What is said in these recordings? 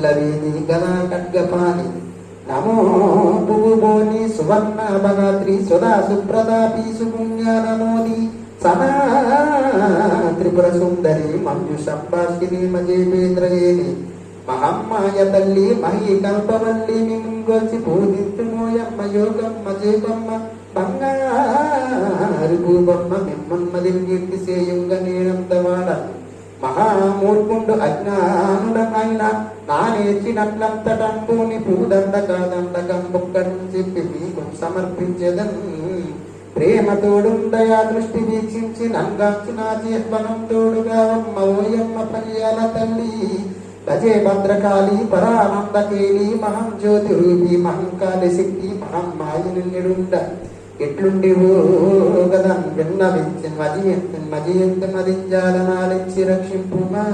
లవేది నమో భువోని సువర్ణ భగాత్రి సుధా సుప్రదాపి సుపుణ్య సదా త్రిపుర సుందరి మంజు సంభాషిని మహమ్మాయ తల్లి మహి కల్పవల్లి మింగొచ్చి పూజిత్తుమోయమ్మ యోగమ్మ జేబమ్మ బంగారు భూబమ్మ మిమ్మన్మదిని కీర్తి సేయుంగ నేనంతవాడ మహామూర్ఖుండు అజ్ఞానుడమైన నా నేర్చినట్లంతటంబుని చెప్పి మీకు సమర్పించదన్. ప్రేమ తోడుందయా దృష్టి వీక్షించి నంగాంచు నా తోడుగా అమ్మ ఓయమ్మ పయ్యాల తల్లి. భజే భద్రకాళి పరానందకేలి మహం జ్యోతి రూపి మహంకాళి శక్తి మహం మాయని నిడుండ ఎట్లుండి గదం విన్నవించి మదియంతి మదియంతి మదింజాలనాలించి రక్షింపుమా?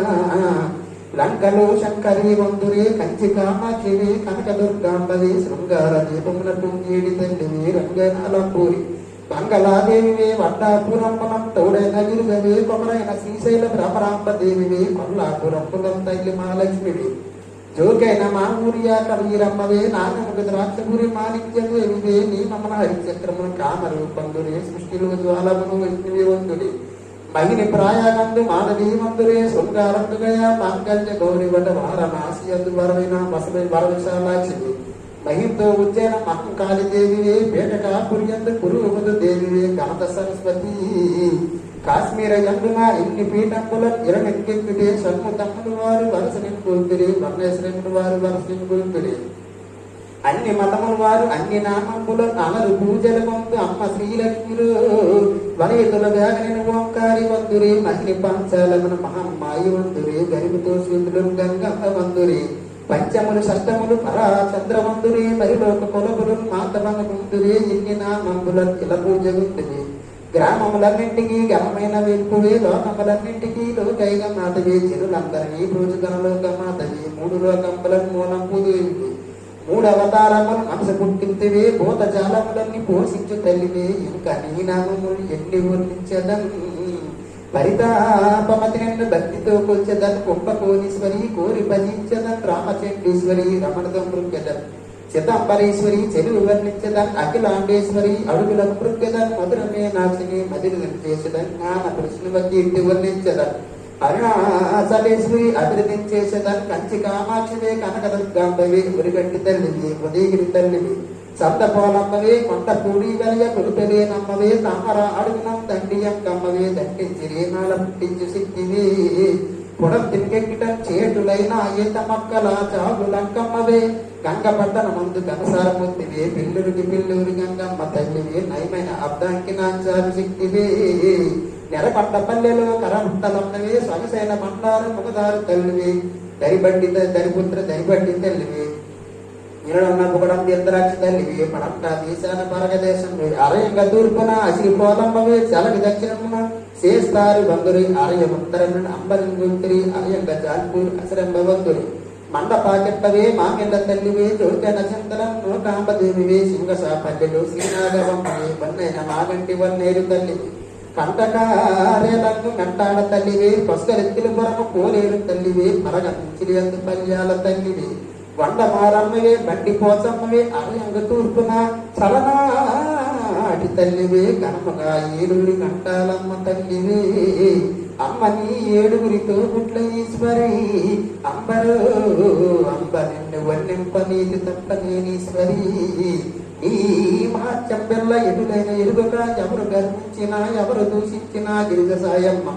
లంకలో శంకరి వందురే కంచి కామాక్షివి కనక దుర్గాంబవి శృంగార దీపమున తుంగేడి తండ్రివి రంగనాలంపూరి మంగళాదేవివే వడ్డాపురంబనం తోడైన గిరిజవే కొమరైన శ్రీశైల భ్రమరాంబ దేవివే కొల్లాపురంబులం తల్లి మహాలక్ష్మివే. జోకైన మా ఊరియా కవీరమ్మవే నాగముఖ మాణిక్యము మాణిక్యదేవివే నీ నమన హరిచక్రము కామరూపందురే సృష్టిలో జ్వాలమును విష్ణువి వందుడి. మహిని ప్రాయాగందు మానవీ మందురే శృంగారందుగయా మాంగల్య గౌరివట వట అందు వరవైన వసవై వరవిశాలాక్షివి మహింతో ఉజ్జైన మహంకాళి దేవివే పేటక పురియందు పురువదు దేవివే గణత సరస్వతి. కాశ్మీర యందున ఇన్ని పీఠంబుల ఇరమెక్కెక్కితే షణ్ముఖమ్ములు వారు వరస నింపుల్పిరి వర్ణేశ్వరములు వారు వరస నింపుల్పిరి అన్ని మతముల వారు అన్ని నామంబుల అమరు పూజల పంపు అమ్మ శ్రీలక్ష్మిలు. వనయుతుల వేగని ఓంకారి వందురి మహిళ పంచాలమున మహమ్మాయి వందురి గరిమితో శ్రీతులు గంగమ్మ వందురి. పంచములు షష్టములు పరా చంద్రవందురే మరిలోక కొలములు మాతమన ముందురే ఇన్ని నామంబుల ఇలా పూజ గుందురే గ్రామములన్నింటికి గమమైన వెలుపువే లోకములన్నింటికి లోకైగా మాతవే చిరులందరినీ పూజగనలోక మాతవే మూడు లోకంబులను మూలం పూజేవి మూడు అవతారములు మనస పుట్టింతివే భూత జాలములన్నీ పోషించు తల్లివే. ఇంకా నీ నామములు ఎన్ని వర్ణించదం పరితాపమతి నిన్ను భక్తితో కొల్చెదన్. కుంభకోనీశ్వరి కోరి భజించదన్ రామచండీశ్వరి రమణతో మృగ్యదన్ చిదంబరేశ్వరి చెరువు వర్ణించదన్ అఖిలాండేశ్వరి అడుగుల మృగ్యదన్ మధురమే నాశిని మధుర చేసదన్ జ్ఞాన కృష్ణువ వచ్చి వర్ణించదన్ అరుణాచలేశ్వరి అభివృద్ధి చేసేదాన్ని కంచి కామాక్షివే కనక దుర్గాంబవే ఉరిగట్టి తల్లివి ఉదయగిరి తల్లివి. సంతపోలమ్మవే కొండ పూడి వెలయ కొలుపెలే నమ్మవే తామర అడుగునం దండియం కమ్మవే దండించి రేనాల పుట్టించు శక్తివే. పుడం తిరిగెక్కిటం చేటులైన ఈత మక్కల చాగులంకమ్మవే గంగ పట్టణ మందు కనసారమూర్తివే పిల్లూరికి పిల్లూరి గంగమ్మ తల్లివే నయమైన అబ్దాంకి నాంచారు శక్తివే నెరపట్ట పల్లెలో కరముట్టలమ్మవే సొగసైన మండారు ముఖదారు తల్లివే దరిబడ్డి దరిపుత్ర దరిబడ్డి తల్లివే. ఇరడన్న పొగడం తీర్థరాక్ష తల్లివి పడంట దేశాన పరగదేశం అరయంగ తూర్పున అసిరి పోలమ్మవే చలకి దక్షిణమున చేస్తారు బంధురి అరయ ఉత్తరమున అంబరి గుంతురి అరయంగ జాల్పూర్ అసరంబ బంధురి మండపాకెట్టవే మామిళ్ళ తల్లివే జోక నచంతరం నూకాంబదేవివే సింగసా పల్లెలు శ్రీనాగవమ్మవే వన్నైన మాగంటి వన్నేరు తల్లివి కంటకారేలకు కంటాడ తల్లివే పసుకరెత్తిల పొరము కోలేరు తల్లివే మరగంచిరి అందు పల్యాల తల్లివే వండ మారమ్మవే బండి పోచమ్మవే అరయంగ తూర్పున నాటి తల్లివే కనుమగా ఏడుగురి కంటాలమ్మ తల్లివే. అమ్మని ఏడుగురితో గుట్ల ఈశ్వరి అంబరు అంబ నిన్ను వన్నింప నీతి తప్ప నేనీశ్వరి ఈ మహత్యం పిల్ల ఎటులైన ఎరుగక ఎవరు గర్వించినా ఎవరు దూషించినా గిరిజ సాయమ్మ.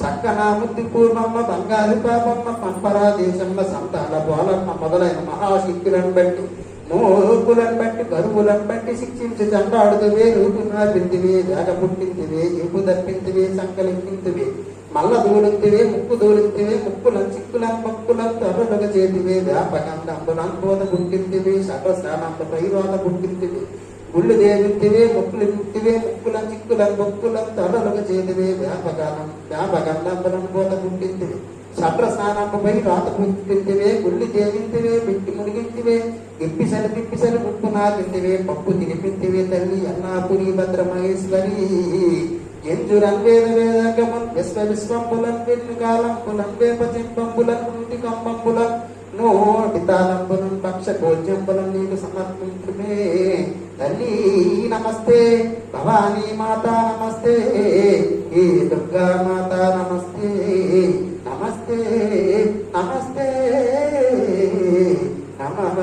చక్కన ముద్దు పూర్వమ్మ బంగారు పాపమ్మ పంపరా దేశమ్మ సంతాన బోలమ్మ మొదలైన మహాశక్తులను బట్టి. మోకులను బట్టి బరువులను బట్టి శిక్షించి చండాడుతువే రూపునా పిందివే వేగ పుట్టింతివే ఎప్పు తప్పింతివే సంకలింపింతివే మల్ల దూలింతివే ముక్కు దూలింతివే ముక్కులం చిక్కులం మక్కులం తొర్రలుగా చేతివే వ్యాపకండంబులం బోధ పుట్టింతివే సర్వస్థానంత పైరోత గుట్టింతివే గుళ్ళు దేవింతివే ముక్కులు ముక్తివే ముక్కులం చిక్కులం మొక్కులం తొర్రలుగా చేతివే వ్యాపకాలం వ్యాపకండంబులం బోధ పుట్టింతివే సట్ర స్నానంపై రాత పుట్టింటివే గుళ్ళు దేవింతివే బిట్టి మునిగింటివే ఇప్పిసలు పిప్పిసలు ముప్పు నాకింటివే పప్పు తినిపింటివే తల్లి అన్నాపురి భద్రమహేశ్వరి. ఎంజురం వేద వేదకమున్ విశ్వ విశ్వంబులం వెన్ను కాలంబులం వేప చింపంబులం కుంటి కంబంబులం నోటి తాళంబులం పక్ష భోజ్యంబులం నీకు సమర్పించుమే. తల్లి నమస్తే భవానీ మాత నమస్తే ఈ దుర్గా మాత నమస్తే. నమస్తే నమస్తే నమః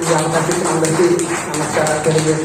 ఈ అవకాశం అందరికీ నమస్కారాలు తెలియజేస్తున్నాను